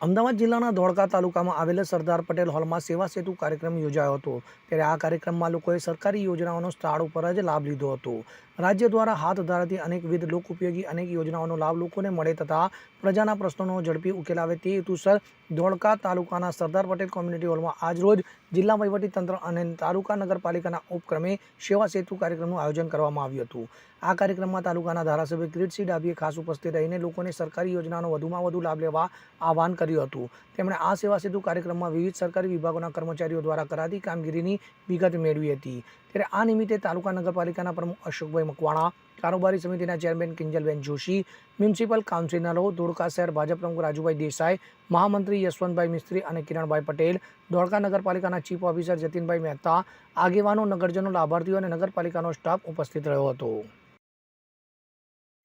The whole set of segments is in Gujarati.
અમદાવાદ જિલ્લાના ધોળકા તાલુકામાં આવેલ સરદાર પટેલ હોલમાં સેવા સેતુ કાર્યક્રમ યોજાયો હતો. ત્યારે આ કાર્યક્રમમાં લોકોએ સરકારી યોજનાઓનો સ્થળ ઉપર જ લાભ લીધો હતો. રાજ્ય દ્વારા હાથ ધરાતી અનેકવિધ લોક ઉપયોગી અનેક યોજનાઓનો લાભ લોકોને મળે તથા પ્રજાના પ્રશ્નોનો ઝડપી ઉકેલ આવે તે હેતુસર ધોળકા તાલુકાના સરદાર પટેલ કોમ્યુનિટી હોલમાં આજરોજ જિલ્લા વહીવટીતંત્ર અને તાલુકા નગરપાલિકાના ઉપક્રમે સેવા સેતુ કાર્યક્રમનું આયોજન કરવામાં આવ્યું હતું. આ કાર્યક્રમમાં તાલુકાના ધારાસભ્ય કિરીટસિંહ ડાભીએ ખાસ ઉપસ્થિત રહીને લોકોને સરકારી યોજનાનો વધુમાં વધુ લાભ લેવા આહવાન કર્યું હતું. તેમણે આ સેવા સેતુ કાર્યક્રમમાં વિવિધ સરકારી વિભાગોના કર્મચારીઓ દ્વારા કરાતી કામગીરીની વિગત મેળવી હતી. ત્યારે આ નિમિત્તે તાલુકા નગરપાલિકાના પ્રમુખ અશોકભાઈ મકવાણા, કારોબારી સમિતિના ચેરમેન કિંજલબેન જોશી, મ્યુનિસિપલ કાઉન્સિલરો, ધોળકા શહેર ભાજપ પ્રમુખ રાજુભાઈ દેસાઈ, મહામંત્રી યશવંતભાઈ મિસ્ત્રી અને કિરણભાઈ પટેલ, ધોળકા નગરપાલિકાના ચીફ ઓફિસર જતીનભાઈ મહેતા, આગેવાનો, નગરજનો, લાભાર્થીઓ અને નગરપાલિકાનો સ્ટાફ ઉપસ્થિત રહ્યો હતો.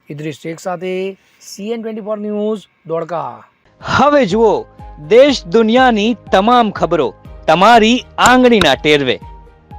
ઇદ્રિસ શેખ સાથે CN twenty four news, Dholka. હવે જુઓ, દેશ દુનિયાની તમામ ખબરો, તમારી આંગળીના ટેરવે.